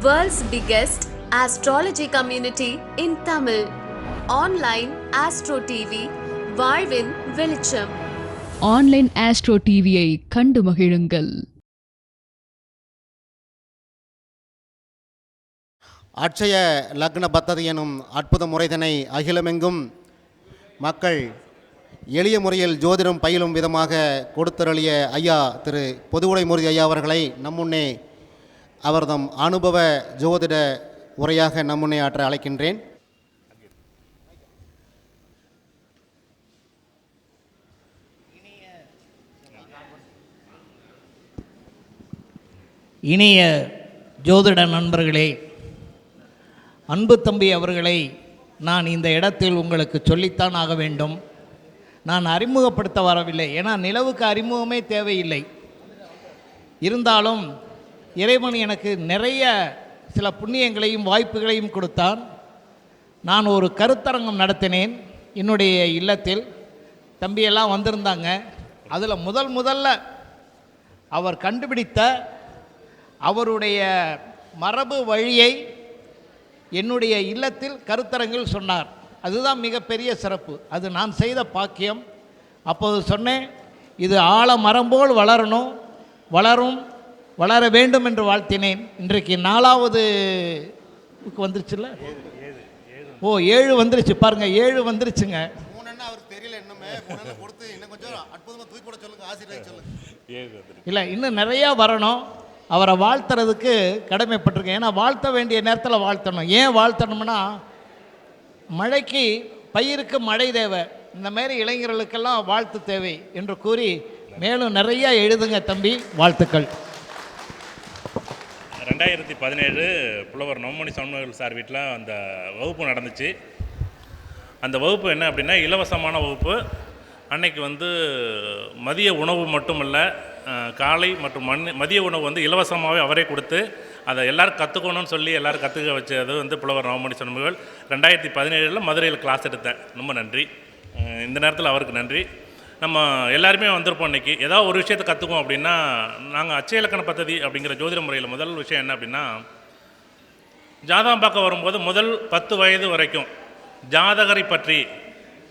World's biggest astrology community in Tamil. Online Astro TV, வாழ்வின் வெளிச்சம் online astro டிவியை கண்டு மகிழுங்கள் அட்சய லக்ன பத்ததி எனும் அற்புத முறைதனை அகிலமெங்கும் மக்கள் எளிய முறையில் ஜோதிடம் பயிலும் விதமாக கொடுத்தருளிய ஐயா திரு பொதுவுடை மூர்த்தி ஐயா அவர்களை நம்முன்னே அவர்தம் அனுபவ ஜோதிட உரையாக நம்முனையாற்ற அழைக்கின்றேன். இனிய ஜோதிட நண்பர்களே அன்பு தம்பி அவர்களை நான் இந்த இடத்தில் உங்களுக்கு சொல்லித்தான் ஆக வேண்டும். நான் அறிமுகப்படுத்த வரவில்லை. ஏன்னா நிலவுக்கு அறிமுகமே தேவையில்லை. இருந்தாலும் இறைவன் எனக்கு நிறைய சில புண்ணியங்களையும் வாய்ப்புகளையும் கொடுத்தான். நான் ஒரு கருத்தரங்கம் நடத்தினேன் என்னுடைய இல்லத்தில். தம்பியெல்லாம் வந்திருந்தாங்க. அதில் முதல் முதல்ல அவர் கண்டுபிடித்த அவருடைய மரபு வழியை என்னுடைய இல்லத்தில் கருத்தரங்கில் சொன்னார். அதுதான் மிகப்பெரிய சிறப்பு. அது நான் செய்த பாக்கியம். அப்போது சொன்னேன் இது ஆழ மரம் போல் வளரணும். வளரும் வளர வேண்டும் என்று வாழ்த்தினேன். இன்றைக்கு நாலாவது வந்துருச்சுல்ல? ஓ ஏழு வந்துருச்சு. பாருங்க ஏழு வந்துருச்சுங்க. மூணுன்னா அவருக்கு தெரியல இன்னுமே. கொடுத்து இன்னும் கொஞ்சம் அற்புதமாக தூக்கி போட சொல்லுங்க ஆசிரியர் சொல்லுங்க. இல்லை இன்னும் நிறையா வரணும். அவரை வாழ்த்துறதுக்கு கடமைப்பட்டிருக்கேன். ஏன்னா வாழ்த்த வேண்டிய நேரத்தில் வாழ்த்தணும். ஏன் வாழ்த்தணும்னா மழைக்கு பயிருக்கு மழை தேவை. இந்த மாதிரி இளைஞர்களுக்கெல்லாம் வாழ்த்து தேவை என்று கூறி மேலும் நிறைய எழுதுங்க தம்பி. வாழ்த்துக்கள். ரெண்டாயிரத்தி பதினேழு புலவர் நவமணி சண்முகல் சார் வீட்டில் அந்த வகுப்பு நடந்துச்சு. அந்த வகுப்பு என்ன அப்படின்னா இலவசமான வகுப்பு. அன்னைக்கு வந்து மதிய உணவு மட்டுமல்ல காலை மற்றும் மண் மதிய உணவு வந்து இலவசமாகவே அவரே கொடுத்து அதை எல்லோரும் கற்றுக்கணும்னு சொல்லி எல்லோரும் கற்றுக்க வச்சது வந்து புலவர் நவமணி சண்முகல் ரெண்டாயிரத்தி பதினேழில் மதுரையில் கிளாஸ் எடுத்தேன். ரொம்ப நன்றி. இந்த நேரத்தில் அவருக்கு நன்றி. நம்ம எல்லாருமே வந்திருப்போம் இன்னைக்கு. ஏதாவது ஒரு விஷயத்தை கற்றுக்குவோம் அப்படின்னா நாங்கள் அச்சய இலக்கண பദ്ധதி அப்படிங்கிற ஜோதிட முறையில் முதல் விஷயம் என்ன அப்படின்னா ஜாதகம் பார்க்க வரும்போது முதல் பத்து வயது வரைக்கும் ஜாதகரை பற்றி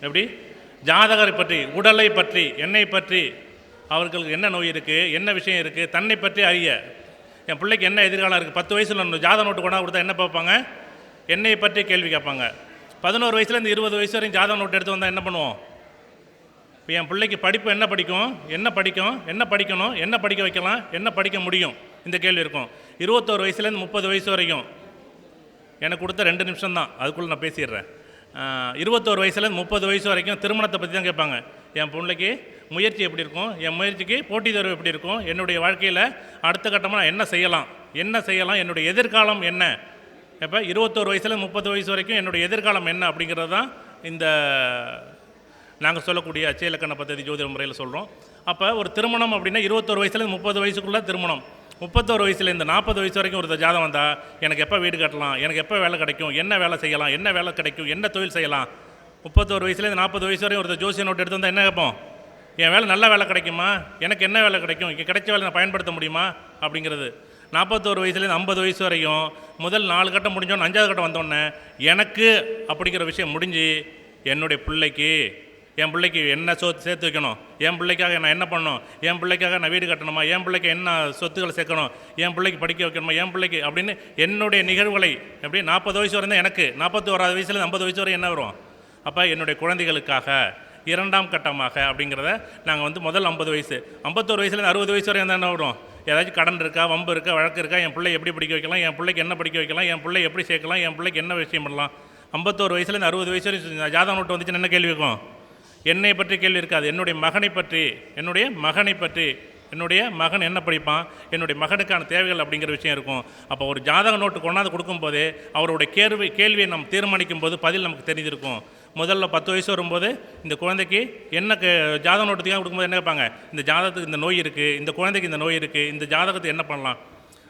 எப்படி? ஜாதகரை பற்றி உடலை பற்றி என்னை பற்றி அவர்களுக்கு என்ன நோய் இருக்குது என்ன விஷயம் இருக்குது தன்னை பற்றி அறிய. என் பிள்ளைக்கு என்ன எதிர்காலம் இருக்குது பத்து வயசில் ஜாதக நோட்டு கொண்டா கொடுத்தா என்ன பார்ப்பாங்க? என்னை பற்றி கேள்வி கேட்பாங்க. பதினோரு வயசுலேருந்து இருபது வயசு வரையும் ஜாதக நோட்டு எடுத்து வந்தால் என்ன பண்ணுவோம்? இப்போ என் பிள்ளைக்கு படிப்பு என்ன படிக்கும்? என்ன படிக்கும்? என்ன படிக்கணும்? என்ன படிக்க வைக்கலாம்? என்ன படிக்க முடியும்? இந்த கேள்வி இருக்கும். இருபத்தோரு வயசுலேருந்து முப்பது வயசு வரைக்கும். எனக்கு கொடுத்த ரெண்டு நிமிஷம் தான். அதுக்குள்ளே நான் பேசிடுறேன். இருபத்தோரு வயசுலேருந்து முப்பது வயசு வரைக்கும் திருமணத்தை பற்றி தான் கேட்பாங்க. என் பிள்ளைக்கு முயற்சி எப்படி இருக்கும்? என் முயற்சிக்கு போட்டித் தேர்வு எப்படி இருக்கும்? என்னுடைய வாழ்க்கையில் அடுத்த கட்டமாக நான் என்ன செய்யலாம்? என்ன செய்யலாம்? என்னுடைய எதிர்காலம் என்ன? இப்போ இருபத்தோரு வயசுலேருந்து முப்பது வயசு வரைக்கும் என்னுடைய எதிர்காலம் என்ன அப்படிங்கிறது தான் இந்த நாங்கள் சொல்லக்கூடிய அச்சய இலக்கண பദ്ധதி ஜோதிட முறையில் சொல்கிறோம் அப்போ ஒரு திருமணம் அப்படின்னா இருபத்தோரு வயசுலேருந்து முப்பது வயசுக்குள்ளே திருமணம். முப்பத்தோரு வயசுலேருந்து நாற்பது வயசு வரைக்கும் ஒரு ஜாதகம் வந்தால் எனக்கு எப்போ வீடு கட்டலாம் எனக்கு எப்போ வேலை கிடைக்கும் என்ன வேலை செய்யலாம் என்ன வேலை கிடைக்கும் என்ன தொழில் செய்யலாம். முப்பத்தோரு வயசுலேருந்து நாற்பது வயசு வரையும் ஒரு ஜோசிய நோட்டு எடுத்து வந்தால் என்ன கேட்போம்? என் வேலை நல்ல வேலை கிடைக்குமா? எனக்கு என்ன வேலை கிடைக்கும்? இங்கே கிடைச்ச வேலை நான் பயன்படுத்த முடியுமா? அப்படிங்கிறது. நாற்பத்தோரு வயசுலேருந்து ஐம்பது வயசு வரையும் முதல் நாலு கட்டம் முடிஞ்சோன்னு அஞ்சாவது கட்டம் வந்தோடனே எனக்கு அப்படிங்கிற விஷயம் முடிஞ்சு என்னுடைய பிள்ளைக்கு என் பிள்ளைக்கு என்ன சொத்து சேர்த்து வைக்கணும்? என் பிள்ளைக்காக நான் என்ன பண்ணணும்? என் பிள்ளைக்காக நான் வீடு கட்டணுமா? என் பிள்ளைக்கு என்ன சொத்துக்களை சேர்க்கணும்? என் பிள்ளைக்கு படிக்க வைக்கணுமா? என் பிள்ளைக்கு அப்படின்னு என்னுடைய நிகழ்வுகளை எப்படி நாற்பது வயசு வரை எனக்கு. நாற்பத்தி ஓராது வயசுலேருந்து ஐம்பது வயசு வரை என்ன வரும்? அப்போ என்னுடைய குழந்தைகளுக்காக இரண்டாம் கட்டமாக அப்படிங்கிறத நாங்கள் வந்து முதல் ஐம்பது வயசு. ஐம்பத்தோரு வயசுலேருந்து அறுபது வயசு வரை என்ன வரும். ஏதாச்சும் கடன் இருக்கா வம்பு இருக்கா வழக்கு இருக்கா என் பிள்ளை எப்படி படிக்க வைக்கலாம் என் பிள்ளைக்கு என்ன படிக்க வைக்கலாம் என் பிள்ளை எப்படி சேர்க்கலாம் என் பிள்ளைக்கு என்ன விஷயம் பண்ணலாம்? ஐம்பத்தோரு வயசுலேருந்து அறுபது வயசு வரை ஜாதகம் நோட்டு வந்துச்சுன்னு என்ன கேள்வி இருக்கும் என்னை பற்றி கேள்வி இருக்காது. என்னுடைய மகனை பற்றி என்னுடைய மகனை பற்றி என்னுடைய மகன் என்ன படிப்பான் என்னுடைய மகனுக்கான தேவைகள் அப்படிங்கிற விஷயம் இருக்கும். அப்போ ஒரு ஜாதக நோட்டு கொண்டாந்து கொடுக்கும்போதே அவருடைய கேள்வி கேள்வியை நம்ம தீர்மானிக்கும் போது பதில் நமக்கு தெரிஞ்சிருக்கும் முதல்ல பத்து வயசு வரும்போது இந்த குழந்தைக்கு என்ன ஜாதக நோட்டுக்காக கொடுக்கும்போது என்ன கேட்பாங்க? இந்த ஜாதகத்துக்கு இந்த நோய் இருக்குது இந்த குழந்தைக்கு இந்த நோய் இருக்குது இந்த ஜாதகத்துக்கு என்ன பண்ணலாம்?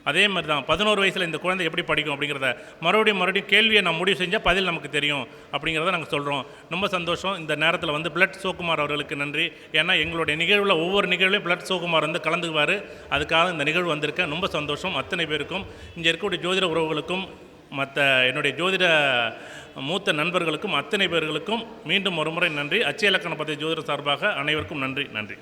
அதே மாதிரி தான் பதினோரு வயசில் இந்த குழந்தை எப்படி படிக்கும் அப்படிங்கிறத மறுபடியும் மறுபடியும் கேள்வியை நம்ம முடிவு செஞ்சால் பதில் நமக்கு தெரியும் அப்படிங்கிறத நாங்கள் சொல்கிறோம் ரொம்ப சந்தோஷம். இந்த நேரத்தில் வந்து பிளட் சோகுமார் அவர்களுக்கு நன்றி. ஏன்னா எங்களுடைய நிகழ்வில் ஒவ்வொரு நிகழ்வுலையும் பிளட் சோகுமார் வந்து கலந்துக்குவார். அதுக்காக இந்த நிகழ்வு வந்திருக்கேன் ரொம்ப சந்தோஷம். அத்தனை பேருக்கும் இங்கே இருக்கக்கூடிய ஜோதிட உறவுகளுக்கும் மற்ற என்னுடைய ஜோதிட மூத்த நண்பர்களுக்கும் அத்தனை பேர்களுக்கும் மீண்டும் ஒருமுறை நன்றி. அச்சய இலக்கண பத்தி ஜோதிட சார்பாக அனைவருக்கும் நன்றி. நன்றி.